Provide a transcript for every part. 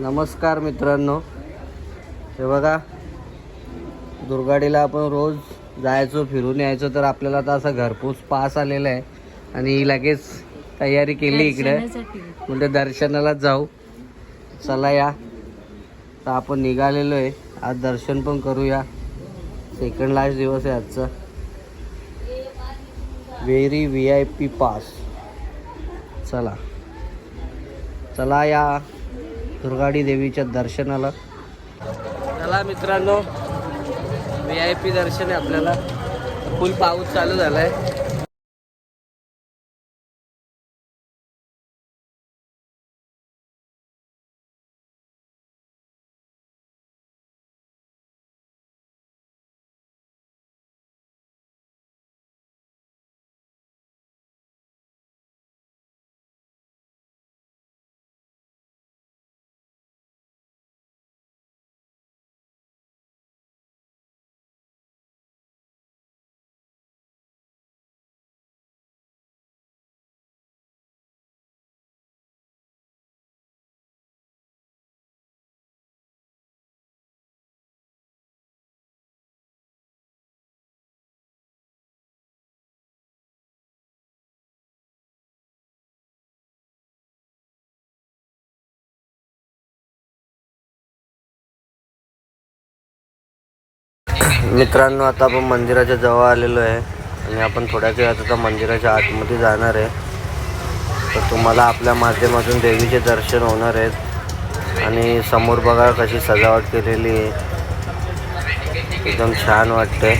नमस्कार मित्रांनो. हे बघा दुर्गाडीला आपण रोज जायचो फिरून यायचो तर आपल्याला आता असं घरपोच पास आलेला आहे. आणि लगेच तयारी केली इकडे. म्हणजे दर्शनाला जाऊ. चला या. तर आपण निघालेलो आहे. आज दर्शन पण करूया. सेकंड लास्ट दिवस आहे आजचा. Very V I P pass चला. चला या. दुर्गाडी देवीच्या दर्शनाला. चला मित्रांनो व्ही आय पी दर्शन आहे आपल्याला. फुल पाऊस चालू झाला आहे मित्रांनो आता आपण मंदिराच्या जवळ आलेलो आहे आणि आपण थोड्या वेळात आता मंदिराच्या आतमध्ये जाणार आहे. तर तुम्हाला आपल्या माध्यमातून देवीचे दर्शन होणार आहेत आणि समोर बघा कशी सजावट केलेली आहे. एकदम छान वाटते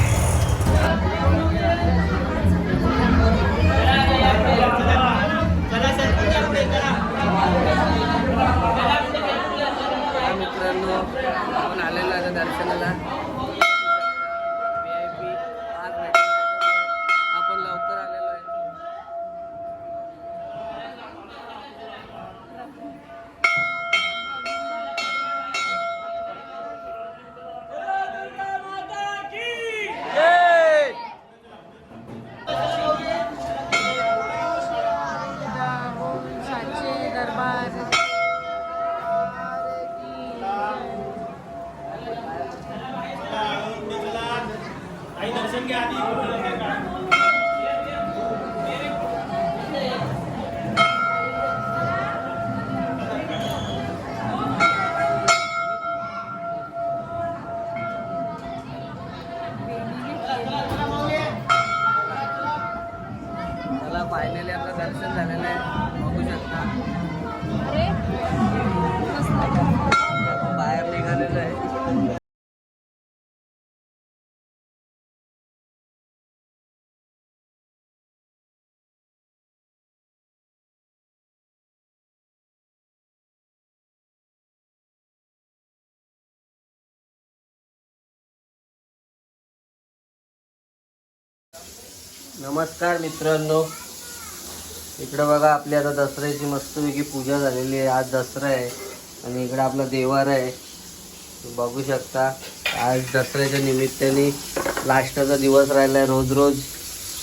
இங்கே அதிகம் नमस्कार मित्रांनो. इकडं बघा आपली आता दसऱ्याची मस्तपैकी पूजा झालेली आहे. आज दसरा आहे आणि इकडं आपला देवार आहे. बघू शकता आज दसऱ्याच्या निमित्ताने लास्टचा दिवस राहिला आहे रोज रोज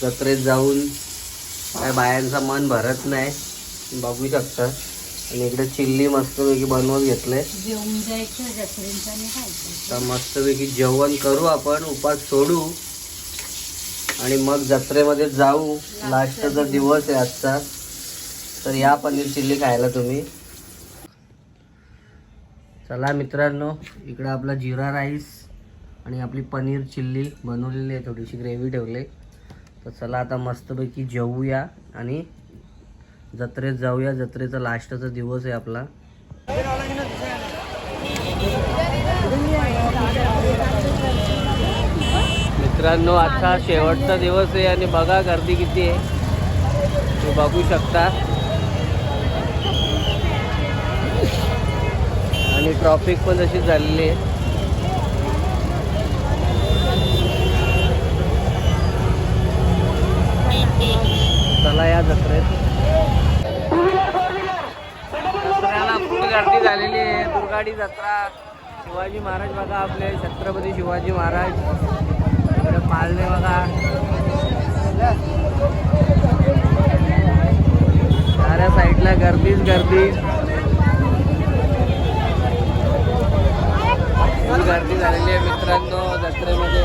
जत्रेत जाऊन काय बायांचं मन भरत नाही. बघू शकता. आणि इकडे चिल्ली मस्तपैकी बनवून घेतलंय. तर मस्तपैकी जेवण करू आपण उपास सोडू. आणि मग जत्रेमध्ये जाऊ. लास्टचा दिवस आहे आजचा तर या पनीर चिल्ली खायला तुम्ही. चला मित्रांनो इकडं आपला जिरा राईस आणि आपली पनीर चिल्ली बनवलेली आहे थोडीशी ग्रेव्ही ठेवली. तर चला आता मस्तपैकी जेवूया आणि जत्रेत जाऊया. जत्रेचा लास्टचा दिवस आहे आपला. मित्रांनो आजचा शेवटचा दिवस आहे आणि बघा गर्दी किती आहे. तुम्ही बघू शकता. आणि ट्रॉफिक पण तशी झालेली आहे. चला या जत्रेत. गर्दी झालेली आहे. दुर्गाडी जत्रा. शिवाजी महाराज बघा आपले छत्रपती शिवाजी महाराज. पाळले बघा. साऱ्या साईडला गर्दीच गर्दी. खूप गर्दी झालेली आहे मित्रांनो जत्रेमध्ये.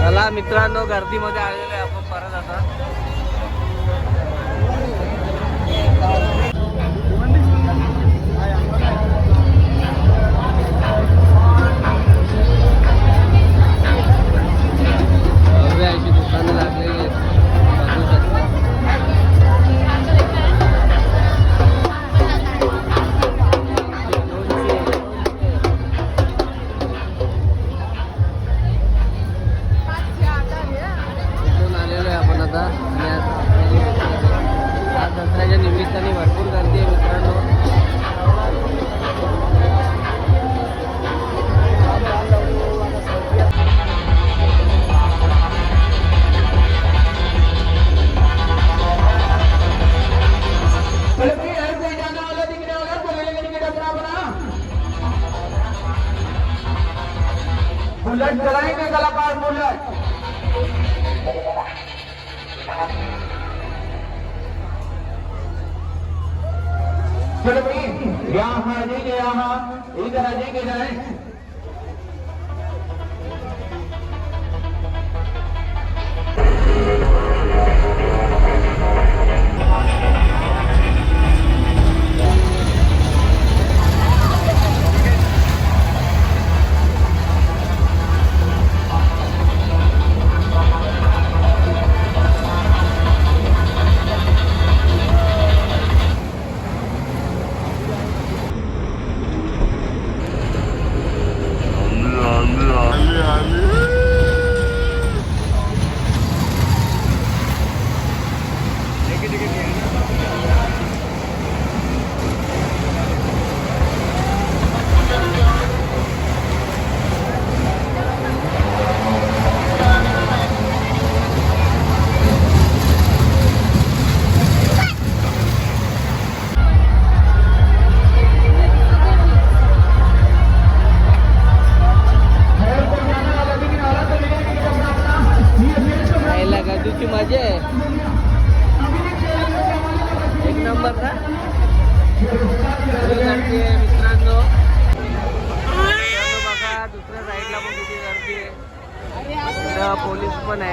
चला मित्रांनो गर्दीमध्ये आलेलो आहे आपण परत आता. दसऱ्याच्या निमित्ताने भरपूर गर्दी आहे मित्रांनो. चलो भाई यहाँ आ यहाँ इधर आ जाइए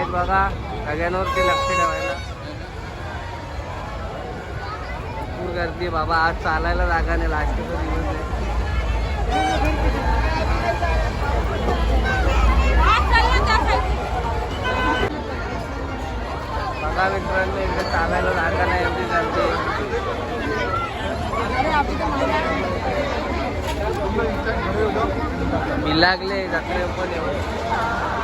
आहेत बघा सगळ्यांवरती लक्ष ठेवायला भरपूर गर्दी बाबा आज चालायला जागा नाही लास्टचा दिवस आहे बघा मित्रांनो इकडे चालायला जागा नाही एवढी गर्दी. मी लागले जत्रे पण एवढं